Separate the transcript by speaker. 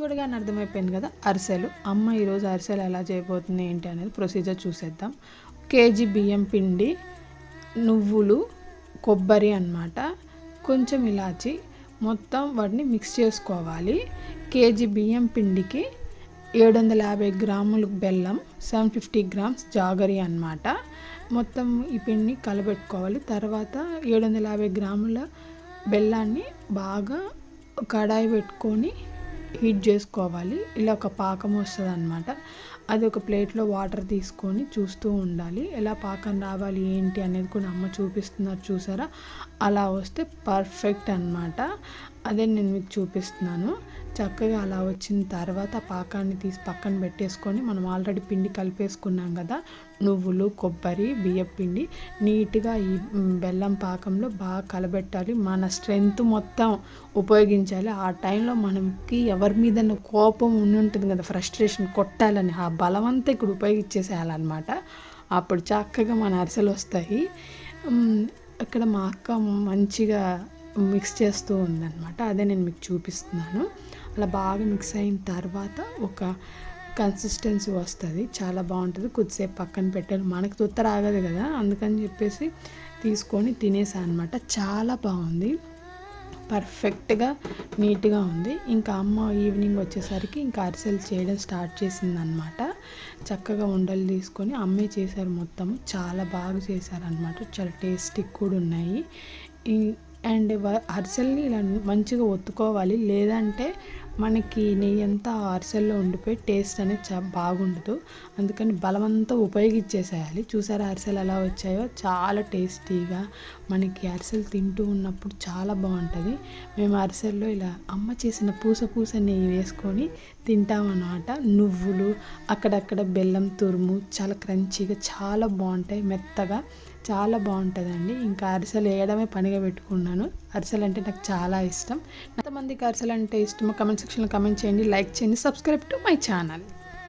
Speaker 1: చూడగానే అర్థమైపోయింది కదా అరిసెలు. అమ్మ ఈరోజు అరిసెలు ఎలా చేయబోతుంది ఏంటి అనేది ప్రొసీజర్ చూసేద్దాం. కేజీ బియ్యం పిండి నువ్వులు కొబ్బరి అన్నమాట కొంచెం ఇలాచి మొత్తం వాటిని మిక్స్ చేసుకోవాలి. కేజీ బియ్యం పిండికి ఏడు వందల యాభై గ్రాములు బెల్లం సెవెన్ ఫిఫ్టీ గ్రామ్స్ జాగరి అన్నమాట. మొత్తం ఈ పిండిని కలబెట్టుకోవాలి. తర్వాత ఏడు వందల యాభై గ్రాముల బెల్లాన్ని బాగా కడాయి పెట్టుకొని హీట్ చేసుకోవాలి. ఇలా ఒక పాకం వస్తుంది అనమాట అది ఒక ప్లేట్లో వాటర్ తీసుకొని చూస్తూ ఉండాలి. ఎలా పాకం రావాలి ఏంటి అనేది కూడా అమ్మ చూపిస్తున్నారు చూసారా? అలా వస్తే పర్ఫెక్ట్ అనమాట అదే నేను మీకు చూపిస్తున్నాను. చక్కగా అలా వచ్చిన తర్వాత పాకాన్ని తీసి పక్కన పెట్టేసుకొని మనం ఆల్రెడీ పిండి కలిపేసుకున్నాం కదా నువ్వులు కొబ్బరి బియ్యం పిండి నీట్గా ఈ బెల్లం పాకంలో బాగా కలబెట్టాలి. మన స్ట్రెంగ్త్ మొత్తం ఉపయోగించాలి. ఆ టైంలో మనకి ఎవరి మీద కోపం ఉండి ఉంటుంది కదా ఫ్రస్ట్రేషన్ కొట్టాలని ఆ బలమంతా ఇక్కడ ఉపయోగించేసేయాలన్నమాట. అప్పుడు చక్కగా మన అరిసెలు వస్తాయి. ఇక్కడ మా అక్క మంచిగా మిక్స్ చేస్తూ ఉందన్నమాట. అదే నేను మీకు చూపిస్తున్నాను. అలా బాగా మిక్స్ అయిన తర్వాత ఒక కన్సిస్టెన్సీ వస్తుంది. చాలా బాగుంటుంది. కొద్దిసేపు పక్కన పెట్టారు మనకు తొత్త రాగదు కదా. అందుకని చెప్పేసి తీసుకొని తినేసాను అనమాట చాలా బాగుంది. పర్ఫెక్ట్గా నీట్గా ఉంది. ఇంకా అమ్మ ఈవినింగ్ వచ్చేసరికి ఇంకా అరిసెలు చేయడం స్టార్ట్ చేసింది అనమాట చక్కగా ఉండలు తీసుకొని అమ్మే చేశారు మొత్తం చాలా బాగా చేశారనమాట చాలా టేస్టీ కూడా ఉన్నాయి. అండ్ అరిసెల్ని ఇలా మంచిగా ఒత్తుకోవాలి. లేదంటే మనకి నెయ్యి అంతా అరిసెల్లో ఉండిపోయి టేస్ట్ అనేది చా బాగుండదు. అందుకని బలమంతా ఉపయోగించేసేయాలి. చూసారా అరిసెలు ఎలా వచ్చాయో? చాలా టేస్టీగా మనకి అరిసెలు తింటూ ఉన్నప్పుడు చాలా బాగుంటుంది. మేము అరిసెల్లో ఇలా అమ్మ చేసిన పూస పూస నెయ్యి వేసుకొని తింటామన్నమాట. నువ్వులు అక్కడక్కడ బెల్లం తురుము చాలా క్రంచీగా చాలా బాగుంటాయి. మెత్తగా చాలా బాగుంటుందండి. ఇంకా అరిసెలు వేయడమే పనిగా పెట్టుకున్నాను. అరిసెలు అంటే నాకు చాలా ఇష్టం. ఎంతమందికి అరిసెలు అంటే ఇష్టమో కమెంట్ సెక్షన్లో కమెంట్ చేయండి లైక్ చేయండి సబ్స్క్రైబ్ టు మై ఛానల్.